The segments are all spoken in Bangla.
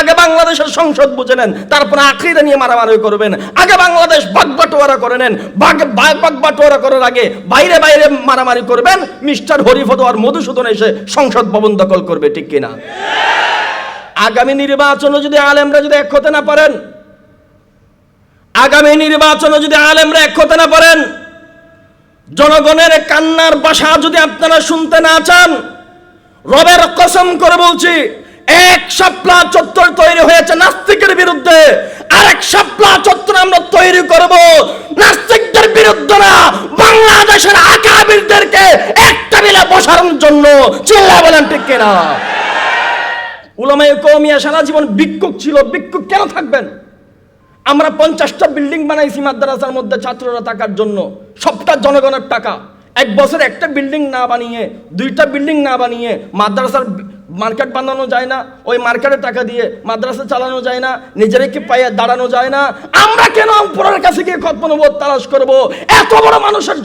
আগে বাংলাদেশের সংসদ বুঝে নেন, তারপরে আখরিদা নিয়ে মারামারি করবেন। আগে বাংলাদেশ বাগবাটোয়ারা করে নেন বাগ বাগবাটোয়ারা করার আগে বাইরে বাইরে মারামারি করবেন। মিস্টার হরিফদ আর মধুসূদন এসে সংসদ ভবন দখল করবে, ঠিক কিনা? আগামী নির্বাচনে যদি আলেমরা যদি এক হতে না পারেন, আগামী নির্বাচনে যদি আলেমরা এক হতে না পারেন, জনগণের কান্নার বাসা যদি আপনারা শুনতে না চান, রবের কসম করে বলছি এক শাপলা চত্বর তৈরি হয়েছে নাস্তিকের বিরুদ্ধে। আর এক শাপলা চত্বর আমরা তৈরি করব। নাস্তিকদের বিরুদ্ধে না, বাংলাদেশের আকাবিরদেরকে একটা মিলে বসানোর জন্য। চিল্লা বলেন ঠিক কিনা? উলামায়ে কৌমিয়া সারা জীবন ভিক্ষুক ছিল। ভিক্ষুক কেন থাকবেন? আমরা পঞ্চাশটা বিল্ডিং বানাইছি মাদ্রাসার মধ্যে ছাত্ররা থাকার জন্য। সবটা জনগণের টাকা। এক বছর একটা বিল্ডিং না বানিয়ে, দুইটা বিল্ডিং না বানিয়ে মাদ্রাসার মার্কেট বানানো যায় না, ওই মার্কেটের টাকা দিয়ে মাদ্রাসা চালানো যায় না নিজেরাই কি পায়ে দাঁড়ানো যায় না। আমরা কেন উপরের কাছে গিয়ে কল্পনবোধ তালাশ করব? এত বড় মানুষের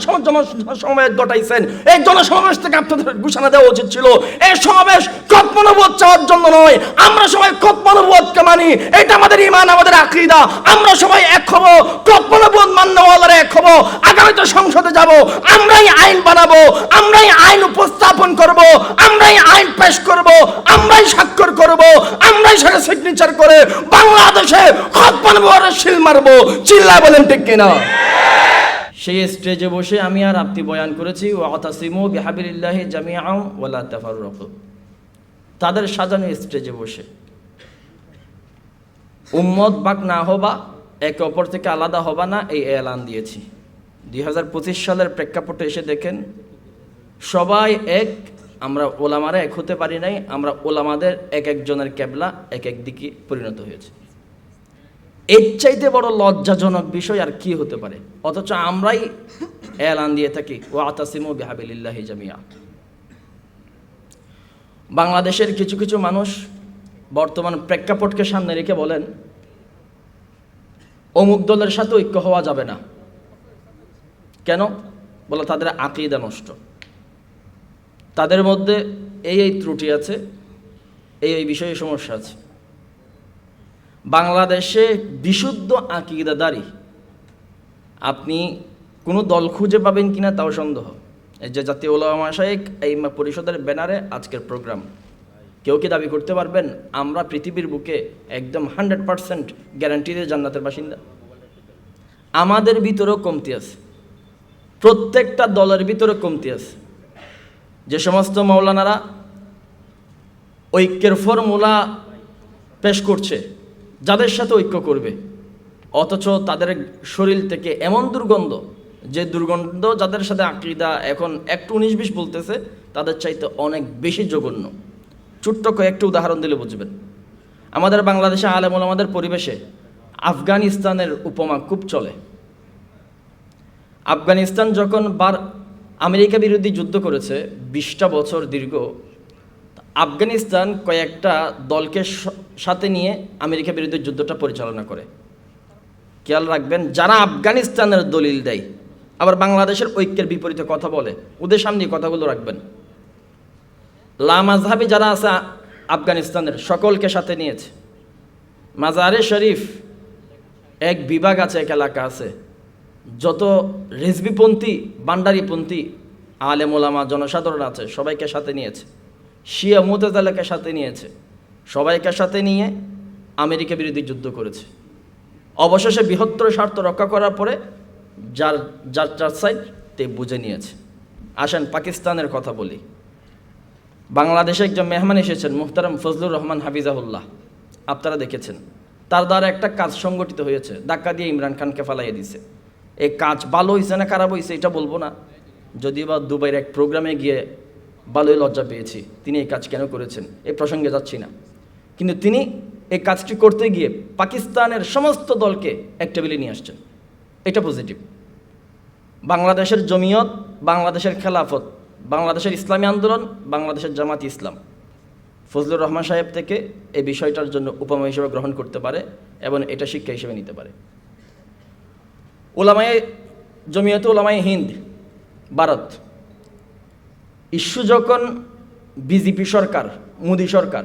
সমাবেশ ঘটাইছেন। এই জনসমাবেশ থেকে আপনাদের ঘোষণা দেওয়া উচিত ছিল, এই সমাবেশ কল্পনবোধ চাওয়ার জন্য নয়। আমরা সবাই কল্পনবোধকে মানি? এটা আমাদের ইমান, আমাদের আকৃদা। আমরা সবাই এক হব কল্পনবোধ মান্যওয়ালারা এক হব। আগামীতে সংসদে যাব, আমরাই আইন বানাবো, আমরাই আইন উপস্থাপন করব, আমরাই আইন পেশ করব। আমরাই স্বাক্ষর করব, আমরাই সেটা সিগনেচার করে বাংলাদেশে কল্পনবোধের শিল মারবো। চিল্লা বলেন ঠিক কিনা? সেই স্টেজে বসে আমি আর আপনি বয়ান করেছি ও আতাসিমু বিহাবিল্লাহি জামিআ ওয়ালা তাফাররাকু। তাদের সাজানো স্টেজে বসে। উম্মত বাক না হবা, একে অপর থেকে আলাদা হবা না, এই এলান দিয়েছি। দুই হাজার পঁচিশ সালের প্রেক্ষাপটে এসে দেখেন, সবাই এক আমরা ওলামারা এক হতে পারি নাই, আমরা ওলামাদের এক একজনের ক্যাবলা এক এক দিকে পরিণত হয়েছে। এর চাইতে বড় লজ্জাজনক বিষয় আর কি হতে পারে? অথচ আমরাই এলান দিয়ে থাকি ও আতাসিমু বিহাবিল্লাহি জামিয়া। বাংলাদেশের কিছু কিছু মানুষ বর্তমান প্রেক্ষাপটকে সামনে রেখে বলেন, অমুক দলের সাথে ঐক্য হওয়া যাবে না। কেন? বলে তাদের আকিদা নষ্ট। তাদের মধ্যে এই এই ত্রুটি আছে, এই এই বিষয়ে সমস্যা আছে। বাংলাদেশে বিশুদ্ধ আকিদাদারি আপনি কোনো দল খুঁজে পাবেন কিনা তাও সন্দেহ। এই যে জাতীয় ওলামা শাহেক এই পরিষদের ব্যানারে আজকের প্রোগ্রাম। কেউ কি দাবি করতে পারবেন? আমরা পৃথিবীর বুকে একদম হান্ড্রেড পারসেন্ট গ্যারান্টি দিয়ে জান্নাতের বাসিন্দা। আমাদের ভিতরেও কমতি আছে। প্রত্যেকটা দলের ভিতরে কমতি আছে। যে সমস্ত মৌলানারা ঐক্যের ফর্মুলা পেশ করছে, যাদের সাথে ঐক্য করবে, অথচ তাদের শরীর থেকে এমন দুর্গন্ধ, যে দুর্গন্ধ যাদের সাথে আকিদা এখন একটু উনিশ বিশ বলতেছে, তাদের চাইতে অনেক বেশি জঘন্য। ছোট্ট কয়েকটি উদাহরণ দিলে বুঝবেন। আমাদের বাংলাদেশে আলেমুল আমাদের পরিবেশে আফগানিস্তানের উপমা খুব চলে। আফগানিস্তান যখন বার আমেরিকা বিরোধী যুদ্ধ করেছে, বিশটা বছর দীর্ঘ। আফগানিস্তান কয়েকটা দলকে সাথে নিয়ে আমেরিকা বিরুদ্ধে যুদ্ধটা পরিচালনা করে। খেয়াল রাখবেন, যারা আফগানিস্তানের দলিল দেয়, আবার বাংলাদেশের ঐক্যের বিপরীতে কথা বলে, ওদের সামনে কথাগুলো রাখবেন। লামাজহাবি যারা আছে আফগানিস্তানের, সকলকে সাথে নিয়েছে। মাজারে শরীফ, এক বিভাগ আছে, এক এলাকা আছে। যত রেজবিপন্থী বান্ডারিপন্থী আলেম, ওলামা, জনসাধারণ আছে, সবাইকে সাথে নিয়েছে। শিয়া মুতাজালাকে সাথে নিয়েছে। সবাইকে সাথে নিয়ে আমেরিকা বিরোধী যুদ্ধ করেছে। অবশেষে বৃহত্তর স্বার্থ রক্ষা করার পরে যার যার চার সাইড তে বুঝে নিয়েছে। আসেন পাকিস্তানের কথা বলি। বাংলাদেশে একজন মেহমান এসেছেন মুহতারাম ফজলুর রহমান হাফিজাহুল্লাহ। আপনারা দেখেছেন। তার দ্বারা একটা কাজ সংগঠিত হয়েছে। ধাক্কা দিয়ে ইমরান খানকে ফালাইয়ে দিছে। এই কাজ ভালো হয়েছে না খারাপ হয়েছে এটা বলব না। যদিও বা দুবাইয়ের এক প্রোগ্রামে গিয়ে ভালোই লজ্জা পেয়েছি, তিনি এই কাজ কেন করেছেন এই প্রসঙ্গে যাচ্ছি না। কিন্তু তিনি এই কাজটি করতে গিয়ে পাকিস্তানের সমস্ত দলকে এক টেবিলে নিয়ে আসছেন। এটা পজিটিভ বাংলাদেশের জমিয়ত, বাংলাদেশের খেলাফত, বাংলাদেশের ইসলামী আন্দোলন, বাংলাদেশের জামাত ইসলাম। ফজলুর রহমান সাহেব থেকে এই বিষয়টার জন্য উপমা হিসেবে গ্রহণ করতে পারে এবং এটা শিক্ষা হিসেবে নিতে পারে। ওলামায়ে জমিয়ত ওলামায়ে হিন্দ, ভারত। ইস্যু যখন বিজেপি সরকার, মোদী সরকার,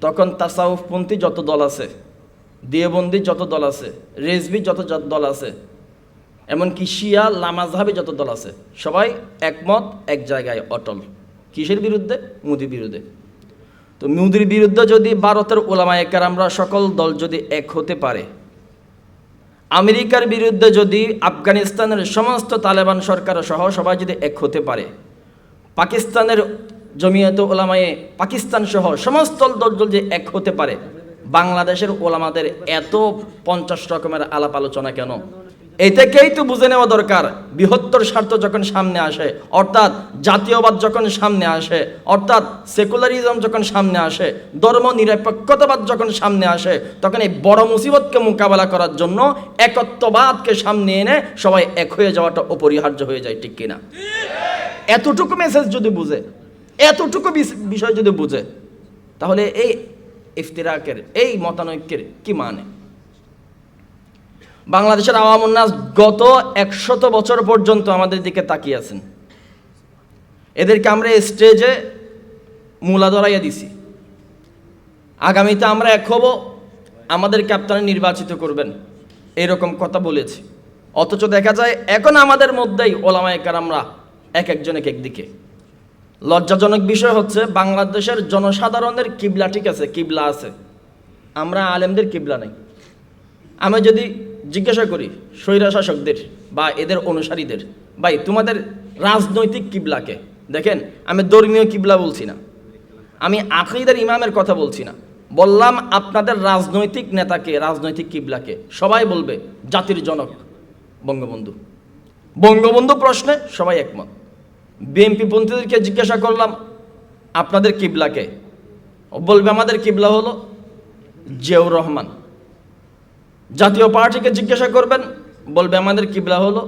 তখন তাসাউফপন্থী যত দল আছে দিয়েবন্দি যত দল আছে, রেজবি যত য- দল আছে, এমনকি শিয়া লামাজহাবি যত দল আছে, সবাই একমত, এক জায়গায় অটল। কিসের বিরুদ্ধে? মুদির বিরুদ্ধে। তো মুদির বিরুদ্ধে যদি ভারতের ওলামায়ে কেরামরা সকল দল যদি এক হতে পারে আমেরিকার বিরুদ্ধে যদি আফগানিস্তানের সমস্ত তালেবান সরকার সহ সবাই যদি এক হতে পারে, পাকিস্তানের জমিয়ত ওলামায়ে পাকিস্তান সহ সমস্ত দল যে এক হতে পারে, বাংলাদেশের ওলামাদের এত পঞ্চাশ রকমের আলাপ আলোচনা কেন? এই থেকেই তো বুঝে নেওয়া দরকার। বৃহত্তর স্বার্থ যখন সামনে আসে, অর্থাৎ জাতীয়বাদ যখন সামনে আসে, অর্থাৎ সেকুলারিজম যখন সামনে আসে ধর্ম নিরপেক্ষতাবাদ যখন সামনে আসে, তখন এই বড় মুসিবতকে মোকাবেলা করার জন্য একত্ববাদকে সামনে এনে সবাই এক হয়ে যাওয়াটা অপরিহার্য হয়ে যায়, ঠিক কিনা? এতটুকু মেসেজ যদি বুঝে, এতটুকু বিষয় যদি বুঝে, তাহলে এই ইফতিরাকের, এই মতানৈক্যের কি মানে? বাংলাদেশের আওয়াম উন্নাস গত একশত বছর পর্যন্ত আমাদের দিকে তাকিয়ে আছেন। এদেরকে আমরা স্টেজে মূলা ধরাইয়া দিছি। আগামীতে আমরা এক হব আমাদেরকে আপনারা নির্বাচিত করবেন, এরকম কথা বলেছি। অথচ দেখা যায়, এখন আমাদের মধ্যেই ওলামায় কারামরা এক একজন এক একদিকে। লজ্জাজনক বিষয় হচ্ছে, বাংলাদেশের জনসাধারণের কিবলা ঠিক আছে, কিবলা আছে। আমরা আলেমদের কিবলা নেই। আমি যদি জিজ্ঞাসা করি স্বৈরা শাসকদের বা এদের অনুসারীদের, ভাই, তোমাদের রাজনৈতিক কিবলাকে দেখেন, আমি ধর্মীয় কিবলা বলছি না। আমি আকিদার ইমামের কথা বলছি না। বললাম, আপনাদের রাজনৈতিক নেতাকে রাজনৈতিক কিবলাকে সবাই বলবে, জাতির জনক, বঙ্গবন্ধু। বঙ্গবন্ধু প্রশ্নে সবাই একমত। বিএনপি পন্থীদেরকে জিজ্ঞাসা করলাম, আপনাদের কিবলাকে বলবে, আমাদের কিবলা হলো জিয়াউর রহমান। জাতীয় পার্টিকে জিজ্ঞাসা করবেন, বলবে, আমাদের কিবলা হলো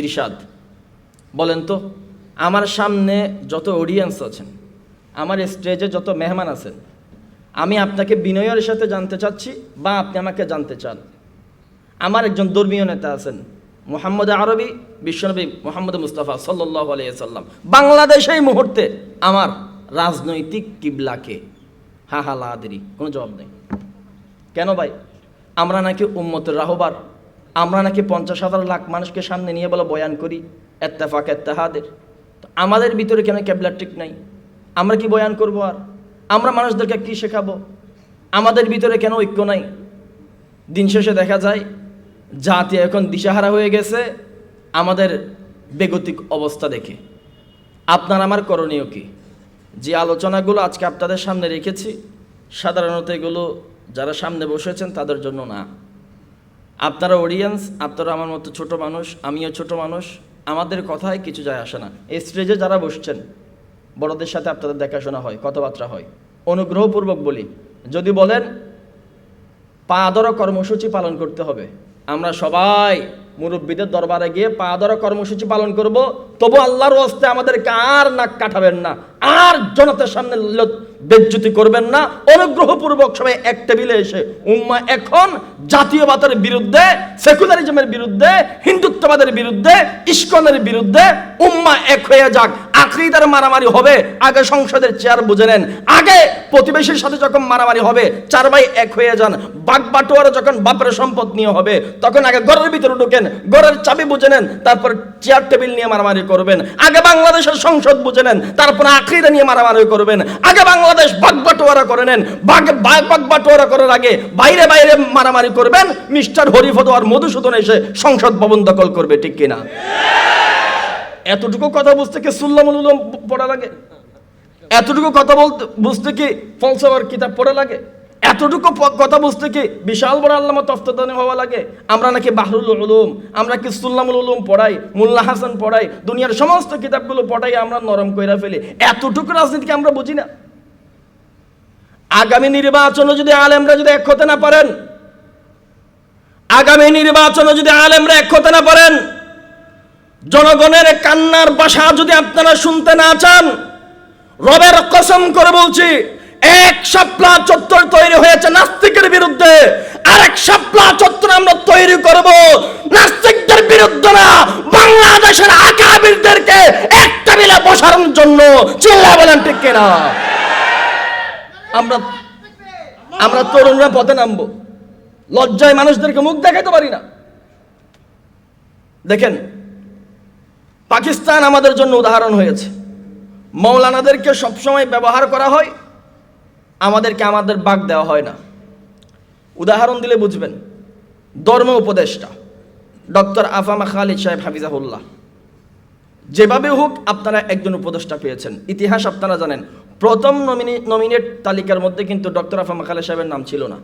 ইরশাদ। বলেন তো, আমার সামনে যত অডিয়েন্স আছেন, আমার স্টেজে যত মেহমান আছেন, আমি আপনাকে বিনয়ের সাথে জানতে চাচ্ছি বা আপনি আমাকে জানতে চান। আমার একজন ধর্মীয় নেতা আছেন, মোহাম্মদ আরবি, বিশ্বনবী মোহাম্মদ মুস্তাফা সাল্লাহ আলিয়াল্লাম বাংলাদেশ এই মুহূর্তে আমার রাজনৈতিক কিবলাকে। হা হা লাদেরি কোনো জবাব নেই। কেন ভাই? আমরা নাকি উম্মতের রাহবার। আমরা নাকি পঞ্চাশ হাজার লাখ মানুষকে সামনে নিয়ে বলে বয়ান করি, এত্তেফাক, এত্তেহাদের। তো আমাদের ভিতরে কেন ক্যাবলার ঠিক নাই? আমরা কি বয়ান করব আর? আমরা মানুষদেরকে কি শেখাবো? আমাদের ভিতরে কেন ঐক্য নাই? দিন শেষে দেখা যায়, জাতি এখন দিশাহারা হয়ে গেছে, আমাদের বেগতিক অবস্থা দেখে। আপনার আমার করণীয় কি? যে আলোচনাগুলো আজকে আপনাদের সামনে রেখেছি, সাধারণত এগুলো যারা সামনে বসেছেন তাদের জন্য না। আপনারা অডিয়েন্স আপনারা আমার মতো ছোট মানুষ, আমিও ছোট মানুষ, আমাদের কথায় কিছু যায় আসে না। এই স্টেজে যারা বসছেন, বড়দের সাথে আপনাদের দেখাশোনা হয়, কথাবার্তা হয়। অনুগ্রহপূর্বক বলি, যদি বলেন, পা আদর কর্মসূচি পালন করতে হবে। আমরা সবাই মুরব্বীদের দরবারে গিয়ে পা ধরা কর্মসূচি পালন করব, তবু আল্লাহর হস্তে আমাদেরকে আর নাক কাটাবেন না। আর জনতার সামনে বেজ্জুতি করবেন না। অনুগ্রহপূর্বক সবাই এক টেবিলে এসে, উম্মা এখন জাতীয়বাদের বিরুদ্ধে, সেকুলারিজমের বিরুদ্ধে, হিন্দুত্ববাদের বিরুদ্ধে, ইস্কনের বিরুদ্ধে, উম্মা এক হয়ে যাক। আকরিদার মারামারি হবে, আগে সংসদের চেয়ার বুঝে নেন। আগে প্রতিবেশীর সাথে যখন মারামারি হবে, চার ভাই এক হয়ে যান। বাঘ বাটোয়ারা যখন বাপের সম্পদ নিয়ে হবে, তখন আগে ঘরের ভিতরে ঢুকেন, ঘরের চাবি বুঝে নেন, তারপর চেয়ার টেবিল নিয়ে মারামারি করবেন। আগে বাংলাদেশের সংসদ বুঝে নেন, তারপর আখরিদা নিয়ে মারামারি করবেন। আগে বাংলাদেশ বাঘ বাটোয়ারা করে নেন। বাঘ বাঘ বাঘ বাটোয়ারা করার আগে বাইরে বাইরে মারামারি করবেন। মিস্টার হরিফদ আর মধুসূদন এসে সংসদ ভবন দখল করবে, ঠিক কিনা? এতটুকু কথা বুঝতে কি সুল্লামুল পড়া লাগে? এতটুকু কথা বলতে বুঝতে কি ফলসফার কিতাব পড়া লাগে? এতটুকু কথা বুঝতে কি বিশাল বড় আল্লামা তফতদানি হওয়া লাগে? আমরা নাকি বাহরুল উলুম, আমরা কি সুল্লামুল উলুম পড়াই, মুল্লা হাসান পড়াই, দুনিয়ার সমস্ত কিতাবগুলো পড়াই আমরা নরম কইরা ফেলি। এতটুকু রাজনীতিকে আমরা বুঝি না। আগামী নির্বাচনে যদি আলেমরা যদি এক হতে না পারেন, আগামী নির্বাচনে যদি আলেমরা এক হতে না পারেন জনগণের কান্নার বাসা যদি আপনারা শুনতে না চান, রবের কসম করে বলছি, এক শাপলা চত্বর তৈরি হয়েছে নাস্তিকের বিরুদ্ধে। আর এক শাপলা চত্বর আমরা তৈরি করব। নাস্তিকদের বিরুদ্ধে না, বাংলাদেশের আকাবিরদেরকে একটা মিলে বসানোর জন্য। চিল্লা বলেন ঠিক কিনা? আমরা আমরা তরুণরা পথে নামবো। লজ্জায় মানুষদেরকে মুখ দেখাতে পারি না। দেখেন পাকিস্তান আমাদের জন্য উদাহরণ হয়েছে। মৌলানাদেরকে সবসময় ব্যবহার করা হয়, আমাদেরকে আমাদের বাগ দেওয়া হয় না। উদাহরণ দিলে বুঝবেন, ধর্ম উপদেষ্টা, ডক্টর আফামা খালিদ সাহেব হাফিজাহুল্লাহ। যেভাবে হোক, আপনারা একজন উপদেষ্টা পেয়েছেন। ইতিহাস আপনারা জানেন, প্রথম নমিনি নমিনেট তালিকার মধ্যে কিন্তু ডক্টর আফামা খালেদ সাহেবের নাম ছিল না।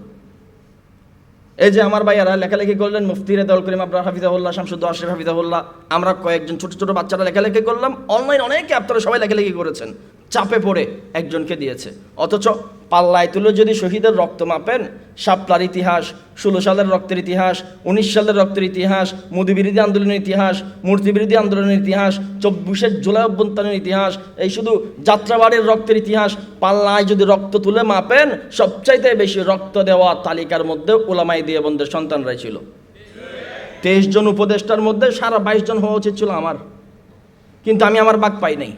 এই যে আমার ভাইয়ারা লেখালেখি করলেন মুফতি রেদাউল করিম আব্রাহ, হাফিজাহুল্লাহ শামসুদ্দ আশরিফ, হাফিজাহুল্লাহ। আমরা কয়েকজন ছোট ছোট বাচ্চারা লেখালেখি করলাম। অনলাইন অনেকে আপনারা সবাই লেখালেখি করেছেন। চাপে পড়ে একজনকে দিয়েছে। অথচ পাল্লায় তুলে যদি শহীদের রক্ত মাপেন, শাপলার ইতিহাস, ষোলো সালের রক্তের ইতিহাস, উনিশ সালের রক্তের ইতিহাস মোদী বিরোধী আন্দোলনের ইতিহাস মূর্তি বিরোধী আন্দোলনের ইতিহাস, চব্বিশের জুলাই অভ্যন্তরের ইতিহাস, এই শুধু যাত্রাবাড়ির রক্তের ইতিহাস, পাল্লায় যদি রক্ত তুলে মাপেন, সবচাইতে বেশি রক্ত দেওয়া তালিকার মধ্যে ওলামাই দিয়ে বন্ধের সন্তানরাই ছিল। তেইশ জন উপদেষ্টার মধ্যে সারা বাইশ জন হওয়া উচিত ছিল আমার। কিন্তু আমি আমার বাক পাই নাই।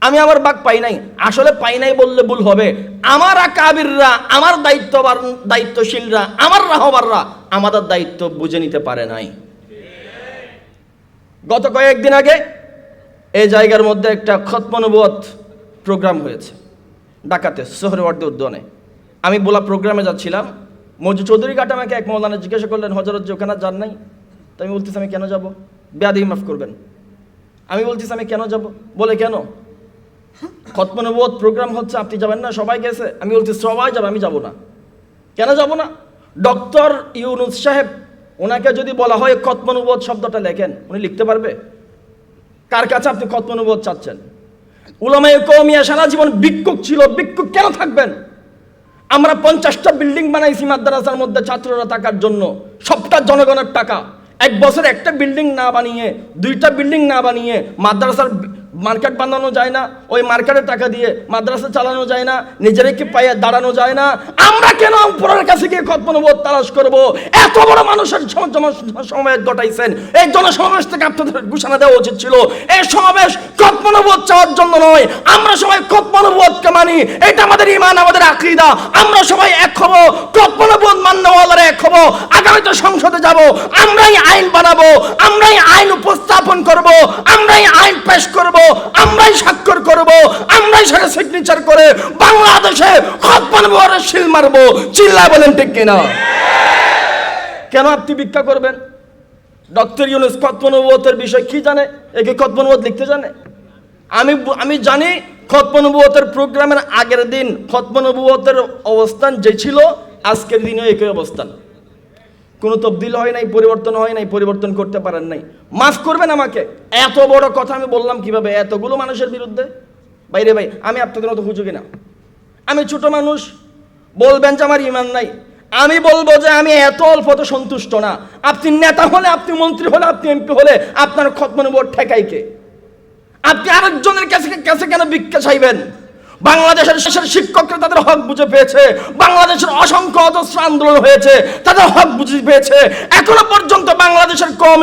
আমি আমার বাঘ পাই নাই। আসলে পাই নাই বললে ভুল হবে। আমার কাবিররা আমার দায়িত্ববান, দায়িত্বশীলরা, আমার রাহবাররা আমাদের দায়িত্ব বুঝে নিতে পারে নাই। গত কয়েকদিন আগে এই জায়গার মধ্যে একটা খতমনুবত প্রোগ্রাম হয়েছে, ডাকাতে সোহরওয়ার্দী উদ্যানে। আমি বোলা প্রোগ্রামে যাচ্ছিলাম। মজু চৌধুরী ঘাট আমাকে এক মৌলানা জিজ্ঞাসা করলেন হজরত ওখানে যান নাই? তো আমি বলতেছি, আমি কেন যাব? বেয়াদি মাফ করবেন। আমি বলতেছি, আমি কেন যাব? বলে কেন? খতমনবোধ প্রোগ্রাম হচ্ছে, আপনি যাবেন না, সবাই গেছে। আমি বলছি, সবাই যাবে, আমি যাব না। কেন যাব না? ডক্টর ইউনুস সাহেব, ওনাকে যদি বলা হয় খতমনুবোধ শব্দটা লেখেন, উনি লিখতে পারবে? কার কাছে আপনি খতমনুবোধ চাচ্ছেন? উলামায়ে কৌমিয়া সারা জীবন ভিক্ষুক ছিল, ভিক্ষুক কেন থাকবেন? আমরা পঞ্চাশটা বিল্ডিং বানাইছি মাদ্রাসার মধ্যে ছাত্ররা থাকার জন্য। সবটা জনগণের টাকা। এক বছর একটা বিল্ডিং না বানিয়ে, দুইটা বিল্ডিং না বানিয়ে মাদ্রাসার মার্কেট বানানো যায় না, ওই মার্কেটের টাকা দিয়ে মাদ্রাসা চালানো যায় না নিজেরাই কি পায়ে দাঁড়ানো যায় না। আমরা কেন উপরের কাছে গিয়ে কল্পনাবোধ তালাশ করব? এত বড় মানুষের সমাবেশ ঘটাইছেন। এই জনসমাবেশ থেকে আপনাদের ঘোষণা দেওয়া উচিত ছিল। এই সমাবেশ কল্পনাবোধ চাওয়ার জন্য নয়। আমরা সবাই কল্পনাবোধকে মানি। এটা আমাদের ইমান আমাদের আকৃদা। আমরা সবাই এক হব কল্পনাবোধ মান্যওয়ালারা এক হব। আগামীতে সংসদে যাব। আমরাই আইন বানাবো। আমরাই আইন উপস্থাপন করব। আমরাই আইন পেশ করব। আমরাই স্বাক্ষর করব, আমরাই সেটা সিগনেচার করে বাংলাদেশে খতমানবরের শিল মারবো। চিল্লা বলেন ঠিক কিনা? কেন আপনি ভিক্ষা করবেন? ডক্টর ইউনুস খতমনবতের বিষয় কি জানে? একে খতমনবত লিখতে জানে? আমি আমি জানি খতমনবতের প্রোগ্রামের আগের দিন খতমনবতের অবস্থান যে ছিল, আজকের দিনেও একই অবস্থান। কোনো তবদিল হয় নাই, পরিবর্তন হয় নাই, পরিবর্তন করতে পারেন নাই। মাফ করবেন আমাকে। এত বড় কথা আমি বললাম কীভাবে? এতগুলো মানুষের বিরুদ্ধে? বাইরে ভাই, আমি আপনাদের মতো হুজুকি না আমি ছোট মানুষ, বলবেন যে আমার ইমান নাই। আমি বলব যে আমি এত অল্পতে সন্তুষ্ট না। আপনি নেতা হলে, আপনি মন্ত্রী হলে, আপনি এমপি হলে আপনার খতমনুবর ঠেকাইকে আপনি আরেকজনের কাছে কাছে কেন ভিক্ষা চাইবেন? বাংলাদেশের শেষের শিক্ষকরা তাদের হক বুঝে পেয়েছে। বাংলাদেশের অসংখ্য অজস্র আন্দোলন হয়েছে, তাদের হক বুঝে পেয়েছে। এখনও পর্যন্ত বাংলাদেশের কম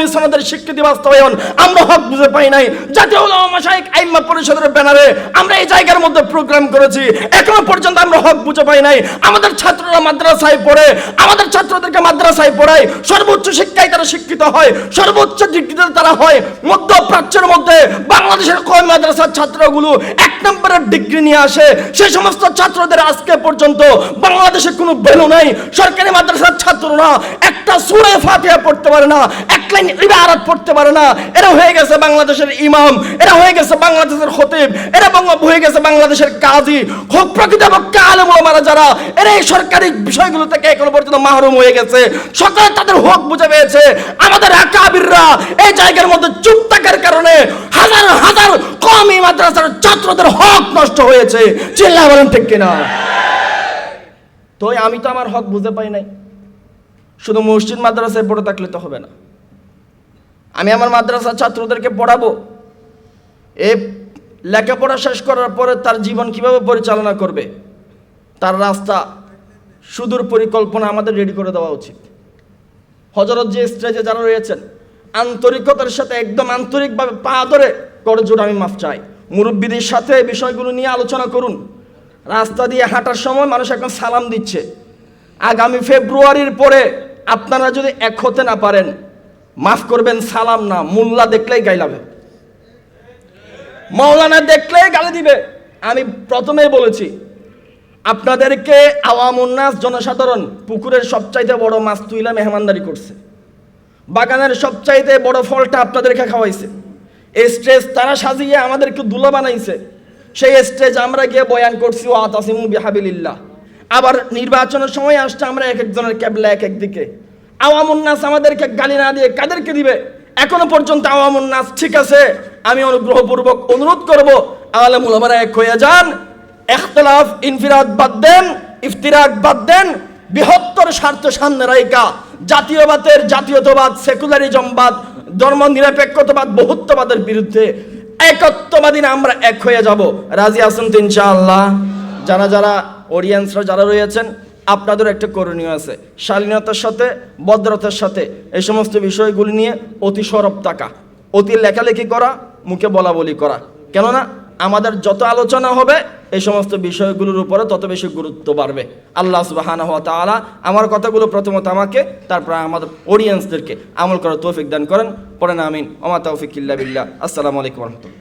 স্বীকৃতি বাস্তবায়ন আমরা হক বুঝে পাই নাই। জাতীয় মাশাইখ আইম্মা পরিষদের ব্যানারে আমরা এই জায়গার মধ্যে প্রোগ্রাম করেছি। এখনও পর্যন্ত আমরা হক বুঝে পাই নাই। আমাদের ছাত্ররা মাদ্রাসায় পড়ে, আমাদের ছাত্রদেরকে মাদ্রাসায় পড়ায় সর্বোচ্চ শিক্ষায় তারা শিক্ষিত হয়, সর্বোচ্চ ডিগ্রিতে তারা হয়। মধ্যপ্রাচ্যের মধ্যে বাংলাদেশের কয় মাদ্রাসার ছাত্রগুলো এক নম্বরের ডিগ্রি নিয়ে আসে, সেই সমস্ত ছাত্রদের আজকে পর্যন্ত বাংলাদেশে কোনো ভ্যালু নাই। সরকারি মাদ্রাসার ছাত্ররা একটা সুরে ফাতিহা পড়তে পারে না, এক লাইন ইবারত পড়তে পারে না। এরা হয়ে গেছে বাংলাদেশের ইমাম, এরা হয়ে গেছে বাংলাদেশের খতিব, এরা হয়ে গেছে বাংলাদেশের কাজী। হোক প্রকৃতপক্ষে আলেম ওলামারা যারা, এরা এই সরকারি বিষয়গুলো থেকে এখনও পর্যন্ত মাহরুম হয়ে গেছে। সকালে তাদের হক বুঝে পেয়েছে। আমাদের আকাবিররা এই জায়গার মধ্যে চুপ থাকার কারণে হাজার হাজার কমই মাদ্রাসার ছাত্রদের হক নষ্ট হয়েছে, চিল্লা বলেন ঠিক কিনা? তো আমি তো আমার হক বুঝে পাই নাই। শুধু মসজিদ মাদ্রাসায় পড়ে থাকলে তো হবে না। আমি আমার মাদ্রাসার ছাত্রদেরকে পড়াবো। এ লেখাপড়া শেষ করার পরে তার জীবন কীভাবে পরিচালনা করবে? তার রাস্তা, সুদূর পরিকল্পনা আমাদের রেডি করে দেওয়া উচিত। হজরত যে স্টেজে যারা রয়েছেন, আন্তরিকতার সাথে একদম আন্তরিকভাবে পা ধরে করজোর আমি মাফ চাই। মুরব্বীদের সাথে এই বিষয়গুলো নিয়ে আলোচনা করুন। রাস্তা দিয়ে হাঁটার সময় মানুষ এখন সালাম দিচ্ছে। আগামী ফেব্রুয়ারির পরে আপনারা যদি এক হতে না পারেন, মাফ করবেন, সালাম না, মোল্লা দেখলেই গাইলাবে মৌলানা দেখলেই গালি দিবে। আমি প্রথমেই বলেছি, আপনাদেরকে আওয়ামুন্নাস জনসাধারণ পুকুরের সবচাইতে বড় মাছ তুইলা মেহমানদারি করছে। বাগানের সবচাইতে বড় ফলটা আপনাদেরকে খাওয়াইছে। স্টেজ তারা সাজিয়ে আমাদেরকে দুলা বানাইছে। সেই স্টেজ আমরা গিয়ে বয়ান করছি ও আতাসিমু বিহাবিলিল্লাহ। আবার নির্বাচনের সময় আসছে আমরা এক একজনের ক্যাবলা এক একদিকে আওয়ামুন্নাস আমাদেরকে গালি না দিয়ে কাদেরকে দিবে? এখনও পর্যন্ত আওয়ামুন্নাস ঠিক আছে, আমি অনুগ্রহপূর্বক অনুরোধ করব, আলেম উলামারা এক হয়ে যান, এখতলাফ, ইনফিরাদ বাদ দেন ইফতিরাক বাদ দেন, বৃহত্তর স্বার্থ সামনে রাইকা জাতীয়বাদের জাতীয়তাবাদ, সেকুলারিজমবাদ ধর্ম নিরপেক্ষতাবাদ বহুত্ববাদের বিরুদ্ধে একত্ববাদী না, আমরা এক হয়ে যাব। রাজি আসুন তো ইনশাআল্লাহ? যারা যারা অডিয়েন্সরা যারা রয়েছেন আপনাদের একটা করণীয় আছে। শালীনতার সাথে, ভদ্রতার সাথে এই সমস্ত বিষয়গুলি নিয়ে অতি সরব থাকা, অতি লেখালেখি করা, মুখে বলা বলি করা। কেননা আমাদের যত আলোচনা হবে, এই সমস্ত বিষয়গুলোর উপরে তত বেশি গুরুত্ব বাড়বে। আল্লাহ সুবাহানা হওয়া তালা আমার কথাগুলো প্রথমত আমাকে, তারপর আমাদের অডিয়েন্সদেরকে আমল করার তৌফিক দান করেন। পরে আমিন। ওমা তৌফিক ইল্লা বিল্লাহ। আসসালামু আলাইকুম রহমতুল্লাহ।